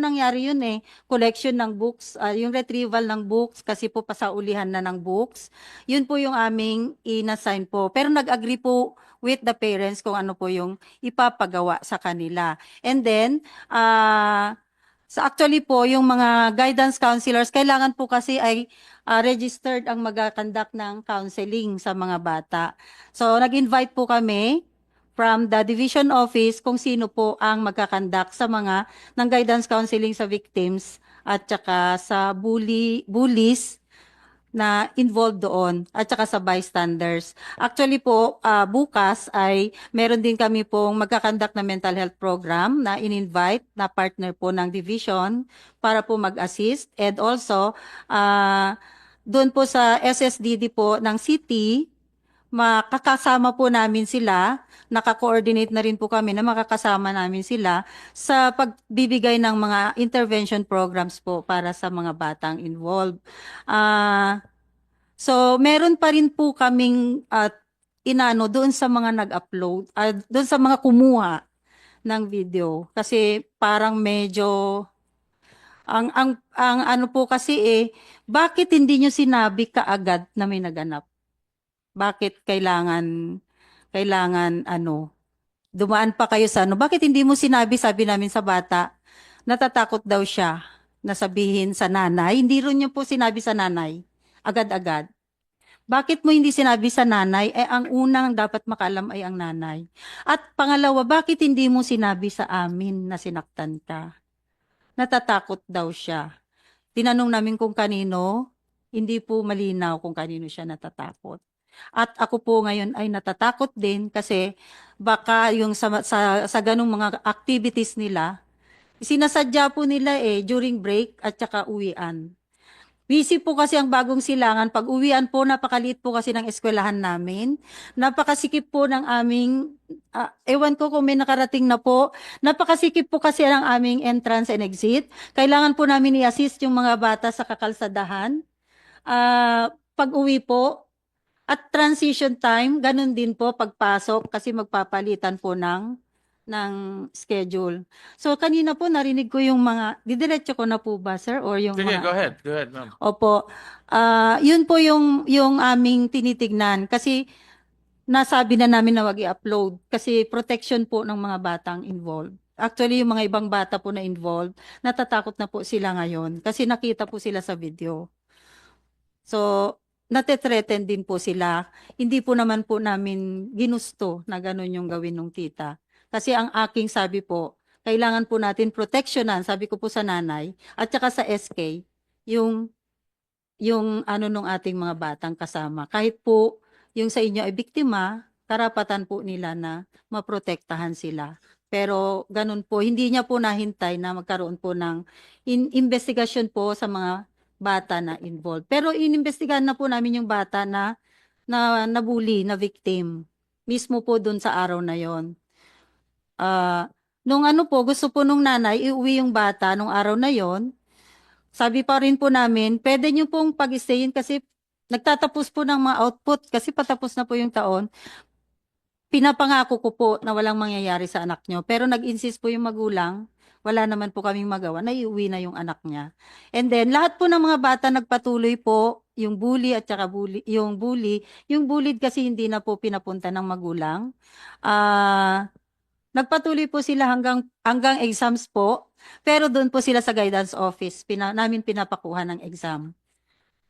nangyari yun eh, collection ng books, ah, yung retrieval ng books kasi po pasaulihan na ng books. Yun po yung aming inassign po. Pero nag-agree po with the parents kung ano po yung ipapagawa sa kanila. And then, ah, sa actually po, yung mga guidance counselors, kailangan po kasi ay ah, registered ang mag-conduct ng counseling sa mga bata. So, nag-invite po kami from the division office kung sino po ang magkakandak sa mga ng guidance counseling sa victims at saka sa bully bullies na involved doon at saka sa bystanders. Actually po, ah, bukas ay meron din kami pong magkakandak na mental health program na in-invite na partner po ng division para po mag-assist and also ah, doon po sa SSDD po ng city makakasama po namin sila, naka-coordinate na rin po kami na makakasama namin sila sa pagbibigay ng mga intervention programs po para sa mga batang involved. Ah, so meron pa rin po kaming at inano doon sa mga nag-upload, ah, doon sa mga kumuha ng video kasi parang medyo ang ang ang ano po kasi eh bakit hindi nyo sinabi kaagad na may naganap? Bakit kailangan kailangan ano dumaan pa kayo sa ano? Bakit hindi mo sinabi sabi namin sa bata natatakot daw siya na sabihin sa nanay? Hindi rin niyo po sinabi sa nanay agad-agad. Bakit mo hindi sinabi sa nanay? Eh, ang unang dapat makalam ay ang nanay. At pangalawa, bakit hindi mo sinabi sa amin na sinaktan ka? Natatakot daw siya. Tinanong namin kung kanino, hindi po malinaw kung kanino siya natatakot. At ako po ngayon ay natatakot din kasi baka yung sa, sa, sa ganong mga activities nila, sinasadya po nila eh during break at saka uwian. Busy po kasi ang bagong silangan. Pag uwian po, napakaliit po kasi ng eskwelahan namin. Napakasikip po ng aming, ah, ewan ko kung may nakarating na po, napakasikip po kasi ng aming entrance and exit. Kailangan po namin i-assist yung mga bata sa kakalsadahan. Ah, pag uwi po, at transition time, ganun din po pagpasok kasi magpapalitan po ng ng schedule. So kanina po narinig ko yung mga didiretso ko na po ba sir or yung Sige, mga go ahead. Go ahead, ma'am. Opo. Ah, yun po yung yung aming tinitignan kasi nasabi na namin na wag i-upload kasi protection po ng mga batang involved. Actually, yung mga ibang bata po na involved, natatakot na po sila ngayon kasi nakita po sila sa video. So, nate-threaten din po sila. Hindi po naman po namin ginusto na ganun yung gawin ng tita. Kasi ang aking sabi po, kailangan po natin protectionan, sabi ko po sa nanay, at saka sa SK, yung yung ano nung ating mga batang kasama. Kahit po yung sa inyo ay biktima, karapatan po nila na maprotektahan sila. Pero ganun po, hindi niya po nahintay na magkaroon po ng in- investigasyon po sa mga bata na involved. Pero inimbestigahan na po namin yung bata na na nabully, na victim. Mismo po dun sa araw na yon. Ah, nung ano po, gusto po nung nanay iuwi yung bata nung araw na yon. Sabi pa rin po namin, pwede niyo pong pag-stayin kasi nagtatapos po ng mga output kasi patapos na po yung taon. Pinapangako ko po na walang mangyayari sa anak niyo. Pero nag-insist po yung magulang, wala naman po kaming magawa, na iuwi na yung anak niya. And then, lahat po ng mga bata nagpatuloy po, yung bully at saka bully, yung bully, yung bullied kasi hindi na po pinapunta ng magulang. Ah, nagpatuloy po sila hanggang hanggang exams po, pero doon po sila sa guidance office, pina, namin pinapakuha ng exam.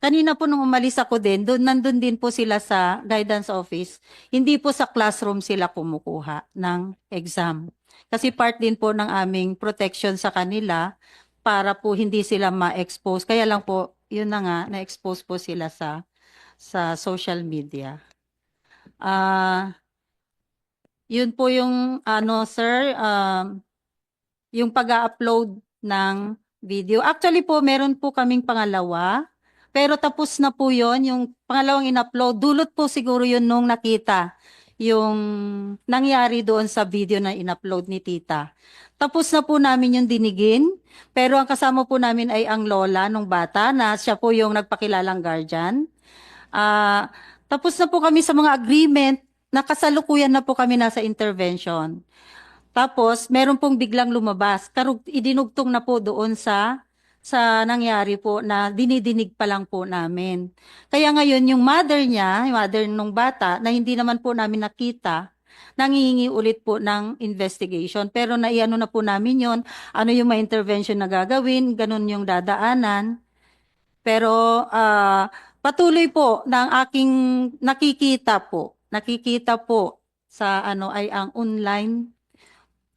Kanina po nung umalis ako din, doon nandun din po sila sa guidance office. Hindi po sa classroom sila kumukuha ng exam. Kasi part din po ng aming protection sa kanila para po hindi sila ma-expose. Kaya lang po, yun na nga, na-expose po sila sa sa social media. Ah, yun po yung ano sir, um, yung pag-upload ng video. Actually po, meron po kaming pangalawa. Pero tapos na po yon yung pangalawang in-upload. Dulot po siguro yun nung nakita yung nangyari doon sa video na in-upload ni tita. Tapos na po namin yung dinigin, pero ang kasama po namin ay ang lola nung bata na siya po yung nagpakilalang guardian. Ah, tapos na po kami sa mga agreement, nakasalukuyan na po kami nasa intervention. Tapos, meron pong biglang lumabas. Karug, idinugtong na po doon sa sa nangyari po na dinidinig pa lang po namin. Kaya ngayon, yung mother niya, yung mother nung bata, na hindi naman po namin nakita, nangihingi ulit po ng investigation. Pero naiano na po namin yon ano yung may intervention na gagawin, ganun yung dadaanan. Pero ah, patuloy po ng aking nakikita po, nakikita po sa ano ay ang online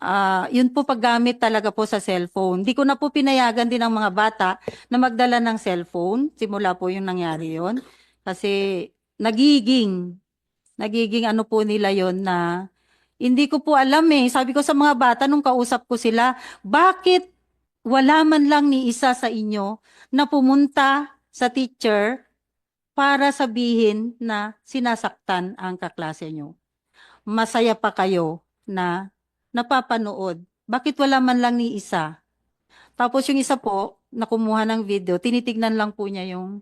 Ah, yun po paggamit talaga po sa cellphone. Di ko na po pinayagan din ng mga bata na magdala ng cellphone. Simula po yung nangyari yon. Kasi nagiging, nagiging ano po nila yon na hindi ko po alam eh. Sabi ko sa mga bata nung kausap ko sila, bakit wala man lang ni isa sa inyo na pumunta sa teacher para sabihin na sinasaktan ang kaklase nyo? Masaya pa kayo na napapanood. Bakit wala man lang ni isa? Tapos yung isa po, na kumuha ng video, tinitignan lang po niya yung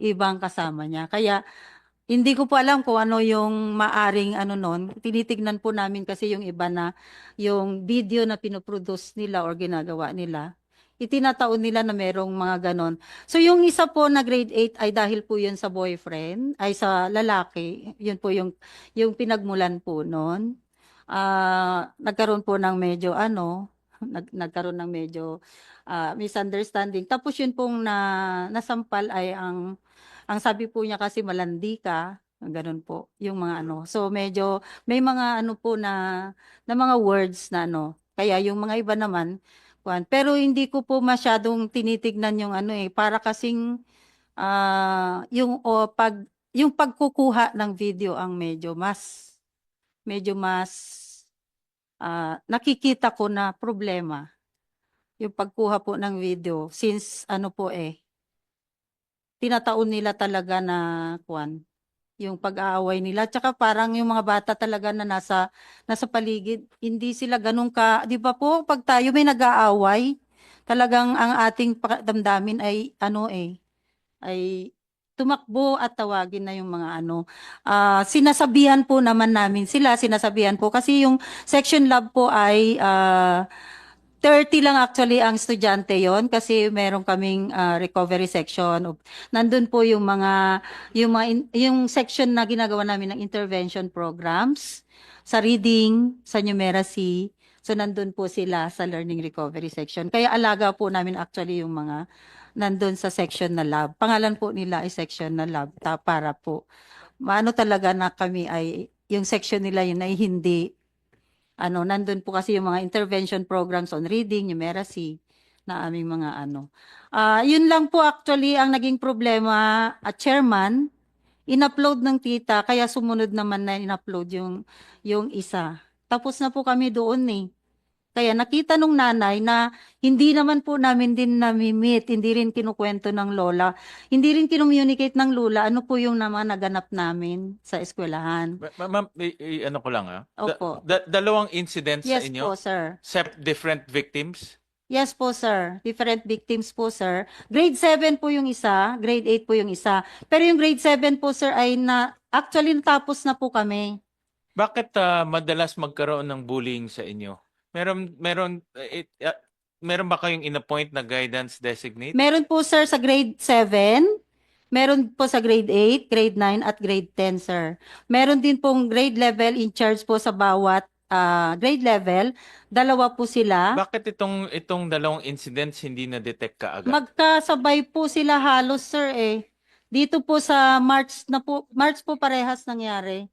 ibang kasama niya. Kaya hindi ko po alam kung ano yung maaring ano nun. Tinitignan po namin kasi yung iba na yung video na pinoproduce nila or ginagawa nila. Itinataon nila na merong mga ganon. So yung isa po na grade 8 ay dahil po yun sa boyfriend, ay sa lalaki. Yun po yung, yung pinagmulan po nun ah nagkaroon po ng medyo ano, nag, nagkaroon ng medyo ah, misunderstanding. Tapos yun pong na, nasampal ay ang, ang sabi po niya kasi malandi ka, ganun po, yung mga ano. So medyo, may mga ano po na, na mga words na ano. Kaya yung mga iba naman, kuwan. pero hindi ko po masyadong tinitignan yung ano eh, para kasing ah yung o pag yung pagkukuha ng video ang medyo mas medyo mas ah, nakikita ko na problema yung pagkuha po ng video since ano po eh tinataon nila talaga na kwan yung pag-aaway nila. Tsaka parang yung mga bata talaga na nasa nasa paligid hindi sila ganun ka di ba po? Pag tayo may nag-aaway talagang ang ating damdamin ay ano eh ay tumakbo at tawagin na yung mga ano Ah, sinasabihan po naman namin sila, sinasabihan po kasi yung section lab po ay ah, 30 lang actually ang estudyante yon kasi meron kaming ah, recovery section. Nandun po yung mga yung mga in- yung section na ginagawa namin ng intervention programs sa reading, sa numeracy. So nandun po sila sa learning recovery section. Kaya alaga po namin actually yung mga nandun sa section na lab. Pangalan po nila ay section na lab ta para po maano talaga na kami ay yung section nila yun ay hindi ano nandun po kasi yung mga intervention programs on reading, numeracy na aming mga ano. Ah, yun lang po actually ang naging problema at chairman in-upload ng tita kaya sumunod naman na in-upload yung yung isa. Tapos na po kami doon eh. Kaya nakita nung nanay na hindi naman po namin din namimit, hindi rin kinukwento ng lola, hindi rin kinommunicate ng lula ano po yung naman naganap namin sa eskwelahan. Ma- ma- Ma'am, i- i- ano ko lang ah. Da- Opo. da- dalawang incidents Yes sa inyo, po, sir. sep different victims. Yes po, sir. Different victims po, sir. Grade 7 po yung isa, grade 8 po yung isa. Pero yung grade 7 po, sir, ay na, actually natapos na po kami. Bakit ah, madalas magkaroon ng bullying sa inyo? Meron meron eh, it- ah, meron ba kayong in-appoint na guidance designate? Meron po, sir, sa grade 7. Meron po sa grade 8, grade 9, at grade 10, sir. Meron din pong grade level in charge po sa bawat ah, grade level. Dalawa po sila. Bakit itong itong dalawang incidents hindi na detect kaagad? Magkasabay po sila halos, sir, eh. Dito po sa March na po, March po parehas nangyari.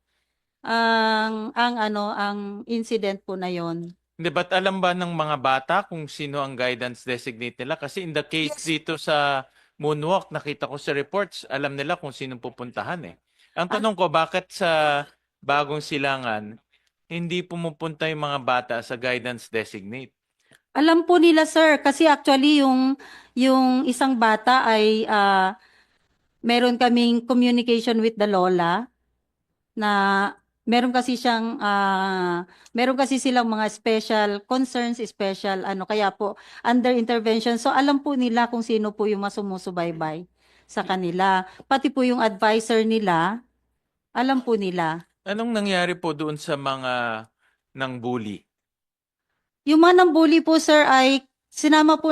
Ang ang ano, ang incident po na 'yon. Hindi ba't alam ba ng mga bata kung sino ang guidance designate nila? Kasi in the case dito sa Moonwalk, nakita ko sa reports, alam nila kung sino pupuntahan eh. Ang tanong ko, bakit sa bagong silangan, hindi pumupunta yung mga bata sa guidance designate? Alam po nila, sir, kasi actually yung yung isang bata ay ah, meron kaming communication with the lola na meron kasi siyang ah, meron kasi silang mga special concerns, special ano kaya po under intervention. So alam po nila kung sino po yung masumusubaybay sa kanila. Pati po yung advisor nila, alam po nila. Anong nangyari po doon sa mga nang bully? Yung mga nambuli po sir ay sinama po